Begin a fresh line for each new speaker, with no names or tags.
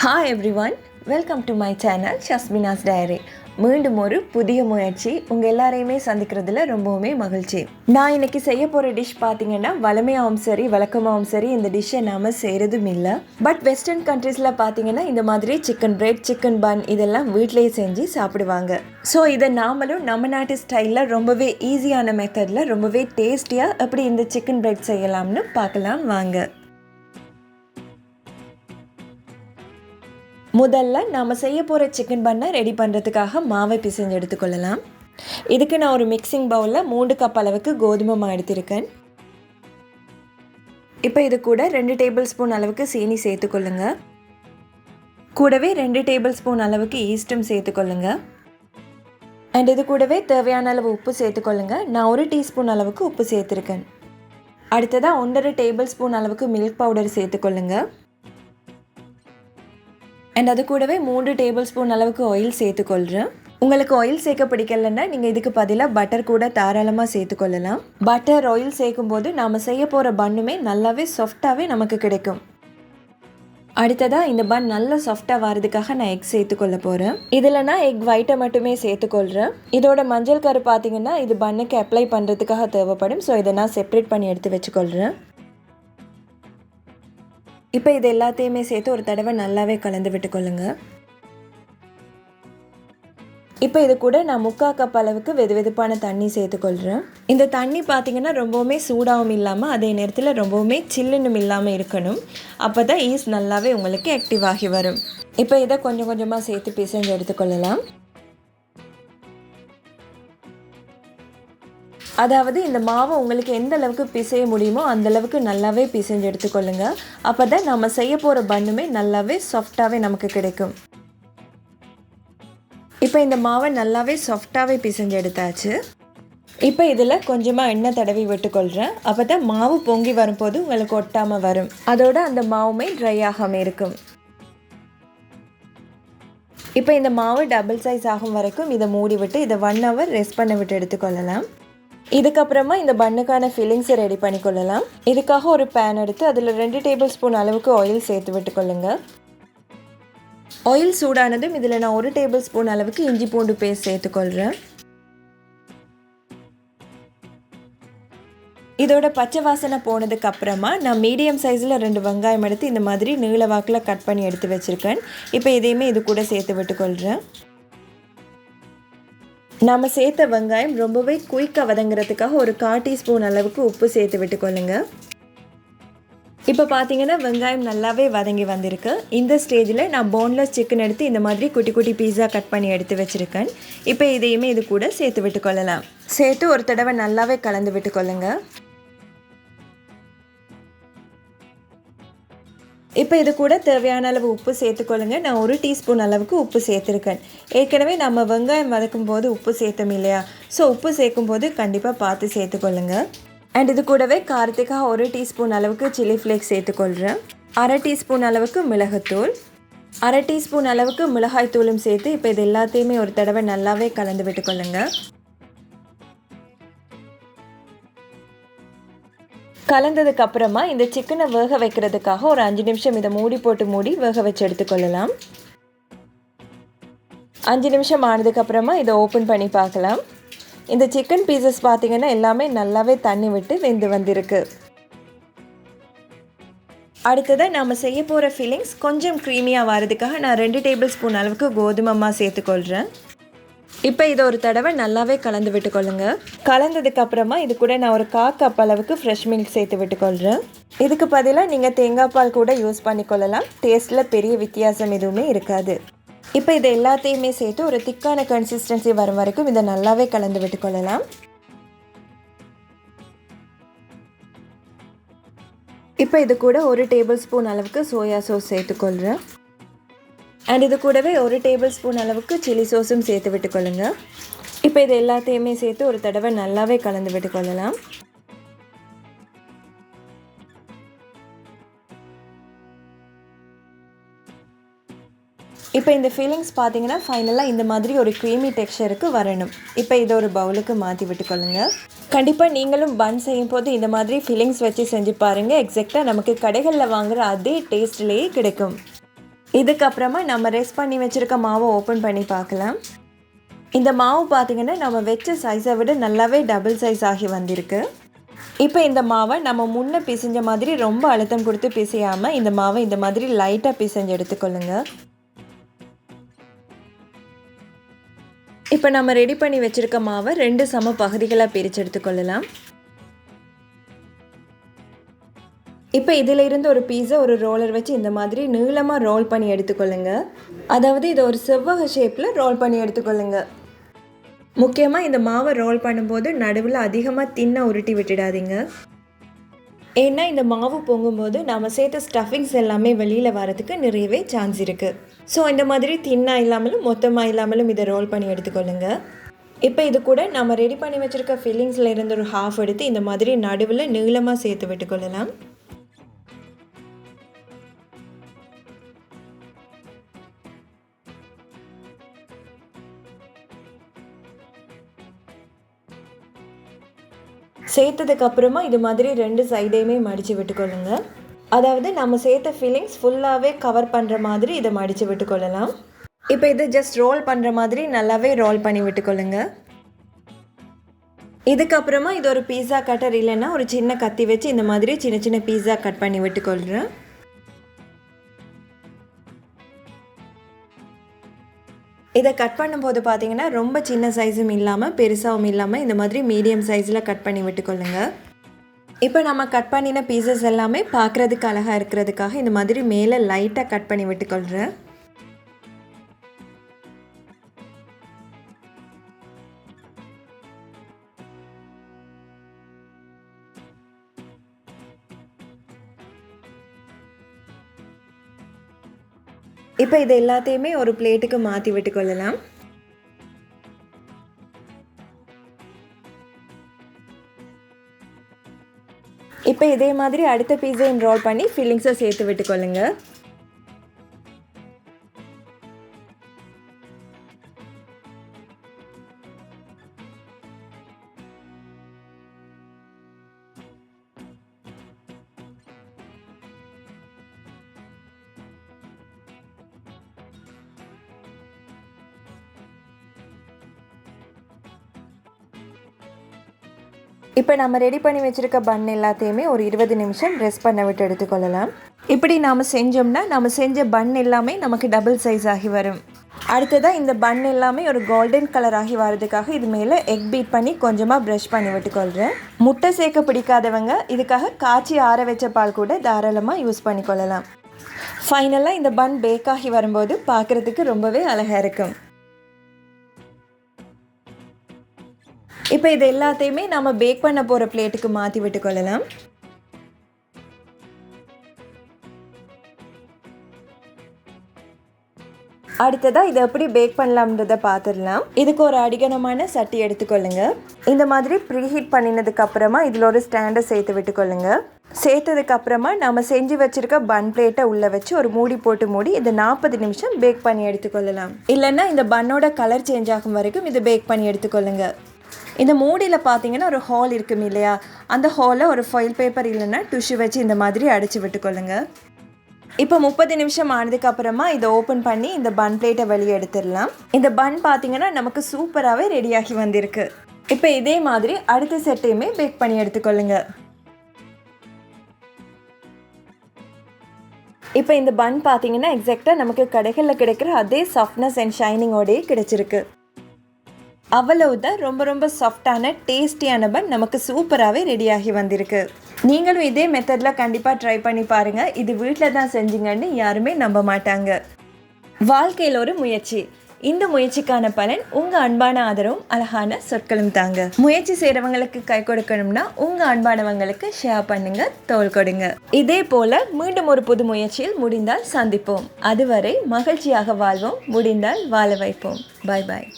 Hi everyone welcome to my channel ஷஸ்மினாஸ் diary மீண்டும் ஒரு புதிய முயற்சி உங்கள் எல்லாரையுமே சந்திக்கிறதுல ரொம்பவுமே மகிழ்ச்சி. நான் இன்னைக்கு செய்ய போகிற டிஷ் பார்த்தீங்கன்னா வளமையாகவும் சரி வழக்கமாகவும் சரி இந்த டிஷ்ஷை நாம் செய்கிறதும் இல்லை. பட் வெஸ்டர்ன் கண்ட்ரீஸில் பார்த்தீங்கன்னா இந்த மாதிரி சிக்கன் பிரெட் சிக்கன் பன் இதெல்லாம் வீட்டிலேயே செஞ்சு சாப்பிடுவாங்க. ஸோ இதை நாமளும் நம்ம நாட்டு ஸ்டைலில் ரொம்பவே ஈஸியான மெத்தடில் ரொம்பவே டேஸ்டியாக எப்படி இந்த சிக்கன் பிரெட் செய்யலாம்னு பார்க்கலாம் வாங்க. முதல்ல நாம் செய்ய போகிற சிக்கன் பண்ணை ரெடி பண்ணுறதுக்காக மாவை பிசைஞ்சு எடுத்துக்கொள்ளலாம். இதுக்கு நான் ஒரு மிக்சிங் பவுலில் மூன்று கப் அளவுக்கு கோதுமை மாவு எடுத்திருக்கேன். இப்போ இது கூட ரெண்டு டேபிள் ஸ்பூன் அளவுக்கு சீனி சேர்த்துக்கொள்ளுங்க. கூடவே ரெண்டு டேபிள் ஸ்பூன் அளவுக்கு ஈஸ்ட்டும் சேர்த்துக்கொள்ளுங்க. அண்ட் இது கூடவே தேவையான அளவு உப்பு சேர்த்துக்கொள்ளுங்க. நான் ஒரு டீஸ்பூன் அளவுக்கு உப்பு சேர்த்துருக்கேன். அடுத்ததாக ஒன்றரை டேபிள் ஸ்பூன் அளவுக்கு மில்க் பவுடர் சேர்த்துக்கொள்ளுங்க. அண்ட் அது கூடவே மூன்று டேபிள் ஸ்பூன் அளவுக்கு ஆயில் சேர்த்துக்கொள்கிறேன் உங்களுக்கு ஆயில் சேர்க்க பிடிக்கலன்னா நீங்கள் இதுக்கு பதிலாக பட்டர் கூட தாராளமாக சேர்த்துக்கொள்ளலாம். பட்டர் ஆயில் சேர்க்கும் போது நாம் செய்ய போகிற பண்ணுமே நல்லாவே சாஃப்டாகவே நமக்கு கிடைக்கும். அடுத்ததாக இந்த பன் நல்ல சாஃப்டாக வரதுக்காக நான் எக் சேர்த்துக்கொள்ள போகிறேன் இதில் நான் எக் ஒயிட்டை மட்டுமே சேர்த்துக்கொள்கிறேன் இதோட மஞ்சள் கரு பார்த்தீங்கன்னா இது பண்ணுக்கு அப்ளை பண்ணுறதுக்காக தேவைப்படும். ஸோ இதை நான் செப்பரேட் பண்ணி எடுத்து வச்சுக்கொள்கிறேன் இப்போ இது எல்லாத்தையுமே சேர்த்து ஒரு தடவை நல்லாவே கலந்து விட்டுக்கொள்ளுங்க. இப்போ இது கூட நான் முக்கால் கப் அளவுக்கு வெது வெதுப்பான தண்ணி சேர்த்துக்கொள்கிறேன். இந்த தண்ணி பார்த்தீங்கன்னா ரொம்பவுமே சூடாகவும் இல்லாமல் அதே நேரத்தில் ரொம்பவுமே சில்லுன்னும் இல்லாமல் இருக்கணும். அப்போ தான் ஈஸ் நல்லாவே உங்களுக்கு ஆக்டிவ் ஆகி வரும். இப்போ இதை கொஞ்சம் கொஞ்சமாக சேர்த்து பிசைஞ்சு எடுத்துக்கொள்ளலாம். அதாவது இந்த மாவை உங்களுக்கு எந்த அளவுக்கு பிசைய முடியுமோ அந்த அளவுக்கு நல்லாவே பிசைஞ்சு எடுத்துக்கொள்ளுங்க. அப்போ தான் நம்ம செய்ய போகிற பண்ணுமே நல்லாவே சாஃப்டாகவே நமக்கு கிடைக்கும். இப்போ இந்த மாவை நல்லாவே சாஃப்டாகவே பிசைஞ்சு எடுத்தாச்சு. இப்போ இதில் கொஞ்சமாக எண்ணெய் தடவி விட்டுக்கொள்கிறேன் அப்போ தான் மாவு பொங்கி வரும்போது உங்களுக்கு ஒட்டாமல் வரும். அதோட அந்த மாவுமே ட்ரை ஆகாமல் இருக்கும். இப்போ இந்த மாவு டபுள் சைஸ் ஆகும் வரைக்கும் இதை மூடி விட்டு இதை ஒன் ஹவர் ரெஸ்ட் பண்ண விட்டு எடுத்துக்கொள்ளலாம். இதுக்கப்புறமா இந்த பண்ணுக்கான ஃபில்லிங்ஸை ரெடி பண்ணிக்கொள்ளலாம். இதுக்காக ஒரு பேன் எடுத்து அதில் ரெண்டு டேபிள் ஸ்பூன் அளவுக்கு ஆயில் சேர்த்து விட்டுக்கொள்ளுங்க. ஆயில் சூடானதும் இதில் நான் ஒரு டேபிள் ஸ்பூன் அளவுக்கு இஞ்சி பூண்டு பேஸ்ட் சேர்த்துக்கொள்கிறேன் இதோட பச்சை வாசனை போனதுக்கு அப்புறமா நான் மீடியம் சைஸில் ரெண்டு வெங்காயம் எடுத்து இந்த மாதிரி நீள வாக்கில் கட் பண்ணி எடுத்து வச்சுருக்கேன். இப்போ இதையுமே இது கூட சேர்த்து விட்டுக்கொள்கிறேன் நாம் சேர்த்த வெங்காயம் ரொம்பவே குயிக்காக வதங்குறதுக்காக ஒரு கால் டீஸ்பூன் அளவுக்கு உப்பு சேர்த்து விட்டுக்கொள்ளுங்க. இப்போ பார்த்தீங்கன்னா வெங்காயம் நல்லாவே வதங்கி வந்திருக்கு. இந்த ஸ்டேஜில் நான் போன்லெஸ் சிக்கன் எடுத்து இந்த மாதிரி குட்டி குட்டி பீஸா கட் பண்ணி எடுத்து வச்சுருக்கேன். இப்போ இதையுமே இது கூட சேர்த்து விட்டுக்கொள்ளலாம். சேர்த்து ஒரு தடவை நல்லாவே கலந்து விட்டுக்கொள்ளுங்கள் இப்போ இது கூட தேவையான அளவு உப்பு சேர்த்துக்கொள்ளுங்க. நான் ஒரு டீஸ்பூன் அளவுக்கு உப்பு சேர்த்துருக்கேன். ஏற்கனவே நம்ம வெங்காயம் வதக்கும் போது உப்பு சேர்த்தோம் இல்லையா? ஸோ உப்பு சேர்க்கும் போது கண்டிப்பாக பார்த்து சேர்த்துக்கொள்ளுங்க. அண்ட் இது கூடவே காரத்துக்காக ஒரு டீஸ்பூன் அளவுக்கு சில்லி ஃப்ளேக்ஸ் சேர்த்துக்கொள்கிறேன் அரை டீஸ்பூன் அளவுக்கு மிளகுத்தூள். அரை டீஸ்பூன் அளவுக்கு மிளகாய் தூளும் சேர்த்து இப்போ இது எல்லாத்தையுமே ஒரு தடவை நல்லாவே கலந்து விட்டுக்கொள்ளுங்கள் கலந்ததுக்கு அப்புறமா இந்த சிக்கனை வேக வைக்கிறதுக்காக ஒரு அஞ்சு நிமிஷம் இதை மூடி போட்டு மூடி வேக வச்சு எடுத்துக்கொள்ளலாம். அஞ்சு நிமிஷம் ஆனதுக்கப்புறமா இதை ஓப்பன் பண்ணி பார்க்கலாம். இந்த சிக்கன் பீசஸ் பார்த்தீங்கன்னா எல்லாமே நல்லாவே தண்ணி விட்டு வெந்து வந்திருக்கு. அடுத்ததாக நாம் செய்ய போகிற ஃபீலிங்ஸ் கொஞ்சம் க்ரீமியாக வரதுக்காக நான் ரெண்டு டேபிள் ஸ்பூன் அளவுக்கு கோதுமமாக சேர்த்துக்கொள்கிறேன் இப்போ இதை ஒரு தடவை நல்லாவே கலந்து விட்டுக்கொள்ளுங்க. கலந்ததுக்கு அப்புறமா இது கூட நான் ஒரு கா கப் அளவுக்கு ஃப்ரெஷ் மில்க் சேர்த்து விட்டுக்கொள்கிறேன் இதுக்கு பதிலாக நீங்கள் தேங்காய் பால் கூட யூஸ் பண்ணிக்கொள்ளலாம். டேஸ்ட்டில் பெரிய வித்தியாசம் எதுவுமே இருக்காது. இப்போ இதை எல்லாத்தையுமே சேர்த்து ஒரு திக்கான கன்சிஸ்டன்சி வரும் வரைக்கும் இதை நல்லாவே கலந்து விட்டுக்கொள்ளலாம். இப்போ இது கூட ஒரு டேபிள் ஸ்பூன் அளவுக்கு சோயா சோஸ் சேர்த்துக்கொள்கிறேன் அண்ட் இது கூடவே ஒரு டேபிள் ஸ்பூன் அளவுக்கு சில்லி சோஸும் சேர்த்து விட்டுக்கொள்ளுங்க. இப்போ இது எல்லாத்தையுமே சேர்த்து ஒரு தடவை நல்லாவே கலந்து விட்டுக்கொள்ளலாம். இப்போ இந்த ஃபீலிங்ஸ் பார்த்தீங்கன்னா ஃபைனலாக இந்த மாதிரி ஒரு க்ரீமி டெக்ஸ்டருக்கு வரணும். இப்போ இதை ஒரு பவுலுக்கு மாற்றி விட்டுக்கொள்ளுங்க. கண்டிப்பாக நீங்களும் பன் செய்யும் போது இந்த மாதிரி ஃபீலிங்ஸ் வச்சு செஞ்சு பாருங்கள் எக்ஸாக்டாக நமக்கு கடைகளில் வாங்குகிற அதே டேஸ்ட்லேயே கிடைக்கும். இதுக்கப்புறமா நம்ம ரெஸ்ட் பண்ணி வச்சுருக்க மாவை ஓப்பன் பண்ணி பார்க்கலாம். இந்த மாவு பார்த்திங்கன்னா நம்ம வச்ச சைஸை விட நல்லாவே டபுள் சைஸ் ஆகி வந்திருக்கு. இப்போ இந்த மாவை நம்ம முன்னே பிசைஞ்ச மாதிரி ரொம்ப அழுத்தம் கொடுத்து பிசையாமல் இந்த மாவை இந்த மாதிரி லைட்டாக பிசைஞ்சு எடுத்துக்கொள்ளுங்க. இப்போ நம்ம ரெடி பண்ணி வச்சுருக்க மாவை ரெண்டு சம பகுதிகளாக பிரித்து எடுத்துக்கொள்ளலாம். இப்போ இதில் இருந்து ஒரு பீஸை ஒரு ரோலர் வச்சு இந்த மாதிரி நீளமாக ரோல் பண்ணி எடுத்துக்கொள்ளுங்க. அதாவது இதை ஒரு செவ்வக ஷேப்பில் ரோல் பண்ணி எடுத்துக்கொள்ளுங்க. முக்கியமாக இந்த மாவை ரோல் பண்ணும்போது நடுவில் அதிகமாக தின்ன உருட்டி விட்டுடாதீங்க. ஏன்னா இந்த மாவு பொங்கும்போது நாம் சேர்த்த ஸ்டஃபிங்ஸ் எல்லாமே வெளியில் வரதுக்கு நிறையவே சான்ஸ் இருக்குது ஸோ இந்த மாதிரி தின்னாக இல்லாமலும் மொத்தமாக இல்லாமலும் இதை ரோல் பண்ணி எடுத்துக்கொள்ளுங்க. இப்போ இது கூட நம்ம ரெடி பண்ணி வச்சுருக்க ஃபில்லிங்ஸில் இருந்து ஒரு ஹாஃப் எடுத்து இந்த மாதிரி நடுவில் நீளமாக சேர்த்து விட்டுக்கொள்ளலாம். சேர்த்ததுக்கு அப்புறமா இது மாதிரி ரெண்டு சைடையுமே மடித்து விட்டுக்கொள்ளுங்க. அதாவது நம்ம சேர்த்த ஃபீலிங்ஸ் ஃபுல்லாகவே கவர் பண்ணுற மாதிரி இதை மடித்து விட்டுக்கொள்ளலாம். இப்போ இதை ஜஸ்ட் ரோல் பண்ணுற மாதிரி நல்லாவே ரோல் பண்ணி விட்டுக்கொள்ளுங்க. இதுக்கப்புறமா இது ஒரு பீஸா கட்டர் இல்லைன்னா ஒரு சின்ன கத்தி வச்சு இந்த மாதிரி சின்ன சின்ன பீஸா கட் பண்ணி விட்டுக்கொள்கிறேன் இதை கட் பண்ணும்போது பார்த்தீங்கன்னா ரொம்ப சின்ன சைஸும் இல்லாமல் பெருசாகவும் இல்லாமல் இந்த மாதிரி மீடியம் சைஸில் கட் பண்ணி விட்டுக்கொள்ளுங்க. இப்போ நம்ம கட் பண்ணின பீசஸ் எல்லாமே பார்க்குறதுக்கு அழகாக இருக்கிறதுக்காக இந்த மாதிரி மேலே லைட்டாக கட் பண்ணி விட்டுக்கொள்கிறேன் இப்போ இது எல்லாத்தையுமே ஒரு பிளேட்டுக்கு மாற்றி விட்டுக்கொள்ளலாம் இப்போ இதே மாதிரி அடுத்த பீஸையும் ரோல் பண்ணி ஃபில்லிங்ஸை சேர்த்து விட்டுக்கொள்ளுங்கள் இப்போ நம்ம ரெடி பண்ணி வச்சுருக்க பன் எல்லாத்தையுமே ஒரு இருபது நிமிஷம் ரெஸ்ட் பண்ண விட்டு எடுத்துக்கொள்ளலாம். இப்படி நாம் செஞ்சோம்னா நம்ம செஞ்ச பன் எல்லாமே நமக்கு டபுள் சைஸ் ஆகி வரும். அடுத்ததாக இந்த பன் எல்லாமே ஒரு கோல்டன் கலர் ஆகி வர்றதுக்காக இது மேலே எக் பீட் பண்ணி கொஞ்சமாக ப்ரஷ் பண்ணி விட்டுக்கொள்கிறேன் முட்டை சேர்க்க பிடிக்காதவங்க இதுக்காக காய்ச்சி ஆற வச்ச பால் கூட தாராளமாக யூஸ் பண்ணிக்கொள்ளலாம். ஃபைனலாக இந்த பன் பேக் ஆகி வரும்போது பார்க்குறதுக்கு ரொம்பவே அழகாக இருக்கும். இப்போ இது எல்லாத்தையுமே நம்ம பேக் பண்ண போகிற பிளேட்டுக்கு மாற்றி விட்டுக்கொள்ளலாம் அடுத்ததாக இதை எப்படி பேக் பண்ணலாம்ன்றதை பார்த்துடலாம். இதுக்கு ஒரு அடிகனமான சட்டி எடுத்துக்கொள்ளுங்க இந்த மாதிரி ப்ரீஹீட் பண்ணினதுக்கு அப்புறமா இதில் ஒரு ஸ்டாண்டை சேர்த்து விட்டுக்கொள்ளுங்க சேர்த்ததுக்கு அப்புறமா நம்ம செஞ்சு வச்சிருக்க பன் பிளேட்டை உள்ளே வச்சு ஒரு மூடி போட்டு மூடி இதை நாற்பது நிமிஷம் பேக் பண்ணி எடுத்துக்கொள்ளலாம் இல்லைன்னா இந்த பன்னோட கலர் சேஞ்ச் ஆகும் வரைக்கும் இதை பேக் பண்ணி எடுத்துக்கொள்ளுங்க இந்த மூடியில் பார்த்தீங்கன்னா ஒரு ஹால் இருக்கும் இல்லையா? அந்த ஹாலில் ஒரு ஃபைல் பேப்பர் இல்லைன்னா டிஷ்யூ வச்சு இந்த மாதிரி அடைச்சி விட்டுக்கொள்ளுங்க இப்போ முப்பது நிமிஷம் ஆனதுக்கு அப்புறமா இதை ஓப்பன் பண்ணி இந்த பன் பிளேட்டை வெளியே எடுத்துடலாம். இந்த பன் பார்த்தீங்கன்னா நமக்கு சூப்பராகவே ரெடியாகி வந்திருக்கு. இப்போ இதே மாதிரி அடுத்த செட்டையுமே பேக் பண்ணி எடுத்துக்கொள்ளுங்க இப்போ இந்த பன் பார்த்தீங்கன்னா எக்ஸாக்டாக நமக்கு கடைகளில் கிடைக்கிற அதே சாஃப்ட்னஸ் அண்ட் ஷைனிங்கோடயே கிடைச்சிருக்கு. அவ்வளவுதான். ரொம்ப ரொம்ப சாஃப்டான டேஸ்டியான பன் நமக்கு சூப்பராகவே ரெடியாகி வந்திருக்கு. நீங்களும் இதே மெத்தடில் கண்டிப்பாக ட்ரை பண்ணி பாருங்கள் இது வீட்டில் தான் செஞ்சீங்கன்னு யாருமே நம்ப மாட்டாங்க. வாழ்க்கையில் ஒரு முயற்சி. இந்த முயற்சிக்கான பலன் உங்கள் அன்பான ஆதரவும் அழகான சொற்களும் தாங்க. முயற்சி செய்கிறவங்களுக்கு கை கொடுக்கணும்னா உங்கள் அன்பானவங்களுக்கு ஷேர் பண்ணுங்க தோல் கொடுங்க. இதே போல மீண்டும் ஒரு புது முயற்சியில் முடிந்தால் சந்திப்போம். அதுவரை மகிழ்ச்சியாக வாழ்வோம். முடிந்தால் வாழ வைப்போம். பாய் பாய்